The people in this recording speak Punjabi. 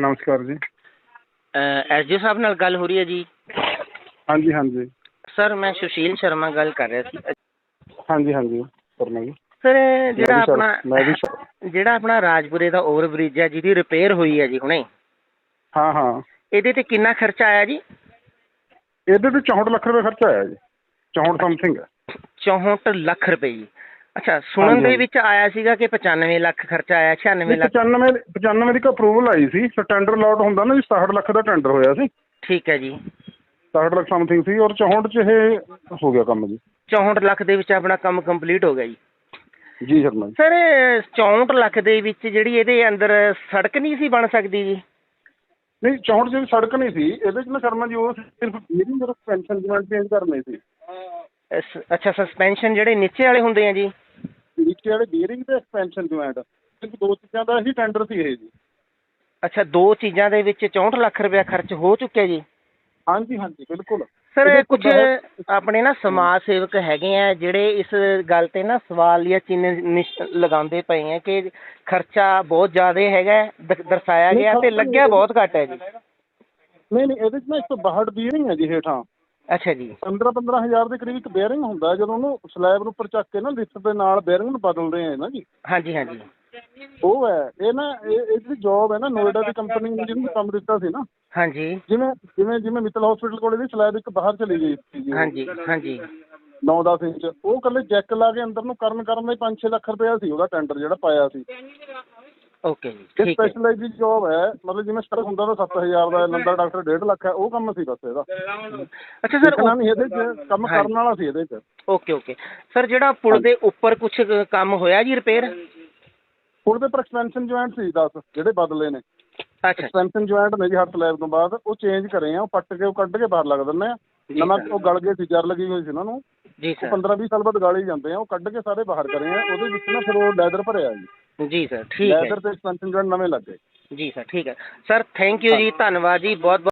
ਨਮਸਕਾਰ। ਜੀ। ਐਸਡੀਓ ਸਾਹਿਬ ਨਾਲ ਗੱਲ ਹੋ ਰਹੀ ਹੈ ਜੀ? ਹਾਂਜੀ ਹਾਂਜੀ। ਸਰ ਮੈਂ ਸੁਸ਼ੀਲ ਸ਼ਰਮਾ ਗੱਲ ਕਰ ਰਿਹਾ ਸੀ। ਹਾਂਜੀ ਹਾਂਜੀ ਕਰਨਾ ਜੀ। ਸਰ ਜਿਹੜਾ ਆਪਣਾ ਮੈਂ ਵੀ ਸ਼ਰ- ਜਿਹੜਾ ਆਪਣਾ ਰਾਜਪੁਰੇ ਦਾ ਓਵਰ ਬ੍ਰਿਜ ਹੈ ਜਿਹਦੀ ਰਿਪੇਅਰ ਹੋਈ ਹੈ ਜੀ ਹੁਣੇ। ਹਾਂ ਹਾਂ। ਇਹਦੇ ਤੇ ਕਿੰਨਾ ਖਰਚਾ ਆਇਆ ਜੀ? ਇਹਦੇ ਤੇ 64 ਲੱਖ ਰੁਪਏ ਖਰਚਾ ਆਇਆ ਜੀ। 64 ਸਮਥਿੰਗ 64 ਲੱਖ ਰੁਪਏ ਜੀ। ਅੱਛਾ ਸੁਣਨ ਹਾਂਜੀ, ਦੇ ਹਾਂਜੀ। ਵਿੱਚ ਆਇਆ ਸੀਗਾ ਕਿ 95 ਲੱਖ ਖਰਚਾ ਆਇਆ 96 ਲੱਖ? 95 95 ਦੀ ਅਪਰੂਵਲ ਆਈ ਸੀ ਟੈਂਡਰ ਲਾਟ ਹੁੰਦਾ ਨਾ ਜੀ 67 ਲੱਖ ਦਾ ਟੈਂਡਰ ਹੋਇਆ ਸੀ। ਠੀਕ ਹੈ ਜੀ। 67 ਲੱਖ ਸਮਥਿੰਗ ਸੀ ਔਰ 64 ਚ ਇਹ ਹੋ ਗਿਆ ਕੰਮ ਜੀ। 64 ਲੱਖ ਦੇ ਵਿੱਚ ਆਪਣਾ ਕੰਮ ਕੰਪਲੀਟ ਹੋ ਗਿਆ ਜੀ। ਜੀ ਸ਼ਰਮਾ ਜੀ। ਸਰ 64 ਲੱਖ ਦੇ ਵਿੱਚ ਜਿਹੜੀ ਇਹਦੇ ਅੰਦਰ ਸੜਕ ਨਹੀਂ ਸੀ ਬਣ ਸਕਦੀ ਜੀ? ਨਹੀਂ 64 ਚ ਸੜਕ ਨਹੀਂ ਸੀ ਇਹਦੇ ਚ ਨਾ ਸ਼ਰਮਾ ਜੀ ਉਹ ਸਿਰਫ ਮੇਰੀ ਮੇਰਾ ਪੈਨਸ਼ਨ ਜਮਾਂਟ ਚੇਂਜ ਕਰਨੇ ਸੀ। ਅਸ- ਅੱਛਾ ਸਸਪੈਂਸ਼ਨ ਜਿਹੜੇ ਨੀਚੇ ਵਾਲੇ ਹੁੰਦੇ ਆ ਜੀ? ਨੀਚੇ ਵਾਲੇ ਬੀਅਰਿੰਗ ਤੇ ਐਕਸਪੈਂਸ਼ਨ ਜਮਾਂਟ ਸਿਰਫ ਦੋ ਚੀਜ਼ਾਂ ਦਾ ਹੀ ਟੈਂਡਰ ਸੀ ਇਹ ਜੀ। ਅੱਛਾ ਦੋ ਚੀਜ਼ਾਾਂ ਦੇ ਵਿੱਚ 64 ਲੱਖ ਰੁਪਇਆ ਖਰਚ ਹੋ ਚੁੱਕਿਆ ਜੀ? ਹਾਂਜੀ ਹਾਂਜੀ ਬਿਲਕੁਲ। ਸਰ ਕੁਝ ਆਪਣੇ ਨਾ ਸਮਾਜ ਸੇਵਕ ਹੈਗੇ ਆ ਜਿਹੜੇ ਇਸ ਗੱਲ ਤੇ ਨਾ ਸਵਾਲ ਜਾਂ ਚਿੰਨ੍ਹ ਨਿਸ਼- ਲਗਾਉਂਦੇ ਪਏ ਆ ਕਿ ਖਰਚਾ ਬਹੁਤ ਜ਼ਿਆਦਾ ਹੈਗਾ ਦਰਸਾਇਆ ਗਿਆ ਤੇ ਲੱਗਿਆ ਬਹੁਤ ਘੱਟ ਹੈ ਜੀ। ਨਹੀਂ ਨਹੀਂ ਇਹਦੇ ਚ ਨਾ 162 ਬੀਅਰਿੰਗ ਹੈ ਜੀ ਹੇਠਾਂ। ਅੱਛਾ ਜੀ। 15 15000 ਦੇ ਕਰੀਬ ਇੱਕ ਬੇਅਰਿੰਗ ਹੁੰਦਾ ਜਦੋਂ ਉਹਨੂੰ ਸਲੈਬ ਨੂੰ ਉੱਪਰ ਚੱਕ ਕੇ ਨਾ ਲਿਫਟ ਦੇ ਨਾਲ ਬੇਅਰਿੰਗ ਨੂੰ ਬਦਲਦੇ ਆ ਨਾ ਜੀ। ਹਾਂਜੀ ਹਾਂਜੀ। ਉਹ ਹੈ ਇਹ ਨਾ ਇਹ ਇਹ ਜਿਹੜੀ ਜੌਬ ਹੈ ਨਾ ਨੋਇਡਾ ਦੀ ਕੰਪਨੀ ਨੇ ਜਿਹਨੂੰ ਕੰਮ ਦਿੱਤਾ ਸੀ ਨਾ। ਹਾਂਜੀ। ਜਿਵੇਂ ਜਿਵੇਂ ਜਿਵੇਂ ਮਿੱਤਲ ਹਸਪੀਟਲ ਕੋਲੇ ਦੀ ਸਲੈਬ ਇੱਕ ਬਾਹਰ ਚਲੀ ਗਈ ਸੀ ਹਾਂਜੀ ਹਾਂਜੀ। 9-10 ਇੰਚ। ਉਹ ਕੱਲੇ ਜੈਕ ਲਾ ਕੇ ਅੰਦਰ ਨੂੰ ਕਰਨ ਕਰਨ ਦਾ 5-6 ਲੱਖ ਰੁਪਇਆ ਸੀ ਉਹਦਾ ਟੈਂਡਰ ਜਿਹੜਾ ਪਾਇਆ ਸੀ। ਓਕੇ ਜੀ ਇਹ ਠੀਕ ਹੈ। ਸਪੈਸ਼ਲਾਈਜ਼ ਦੀ ਜੌਬ ਹੈ ਮਤਲਬ ਜਿਵੇਂ ਸਟਰ ਹੁੰਦਾ ਤਾਂ 7000 ਦਾ ਲੰਦਾ ਡਾਕਟਰ 1.5 ਲੱਖ ਹੈ ਉਹ ਕੰਮ ਸੀ ਬਸ ਇਹਦਾ। ਅੱਛਾ ਸਰ ਸਿੱਖਣਾ ਨਹੀਂ ਇਹਦੇ ਚ ਕੰਮ ਹਾਂਜੀ। ਕਰਨ ਵਾਲਾ ਸੀ ਇਹਦੇ ਚ। ਓਕੇ ਓਕੇ ਸਰ ਜਿਹੜਾ ਪੁਲ ਦੇ ਉੱਪਰ ਕੁਝ ਕੰਮ ਹੋਇਆ ਜੀ ਰਿਪੇਅਰ ਪੁਲ ਦੇ ਪਰ ਐਕਸਪੈਂਸ਼ਨ ਜੁਆਇੰਟ ਸੀ 10 ਜਿਹੜੇ ਬਦਲੇ ਨੇ। ਅੱਛਾ। ਐਕਸਪੈਂਸ਼ਨ ਜੁਆਇੰਟ ਨੇ ਜੀ ਹੱਥ ਲੈਬ ਤੋਂ ਬਾਅਦ ਉਹ ਚੇਂਜ ਕਰੇ ਆ ਉਹ ਪੱਟ ਕੇ ਉਹ ਕੱਢ ਕੇ ਬਾਹਰ ਲੱਗ ਦਿੰਦੇ ਆ। ਜੀ ਨਵਾਂ ਸਰ। ਉਹ ਗਲ ਗਏ ਸੀ ਜਰ ਲੱਗੀ ਹੋਈ ਸੀ ਉਹਨਾਂ ਨੂੰ। ਜੀ ਉਹ ਸਰ। 15 20 ਸਾਲ ਬਾਅਦ ਗਾਲੇ ਜਾਂਦੇ ਆ ਉਹ ਕੱਢ ਕੇ ਸਾਰੇ ਬਾਹਰ ਕਰੇ ਆ ਉਹਦੇ ਵਿੱਚ ਨਾ ਫਿਰ ਉਹ ਲੈਦਰ ਭਰਿਆ ਜੀ। ਜੀ ਸਰ ਠੀਕ ਹੈ ਲੈਦਰ ਤੇ ਐਕਸਪੈਂਸ਼ਨ ਜੁਆਇੰਟ ਨਵੇਂ ਲੱਗੇ ਜੀ ਸਰ ਠੀਕ ਹੈ। ਸਰ ਥੈਂਕ ਯੂ ਜੀ ਧੰਨਵਾਦ ਜੀ ਬਹੁਤ ਬਹੁਤ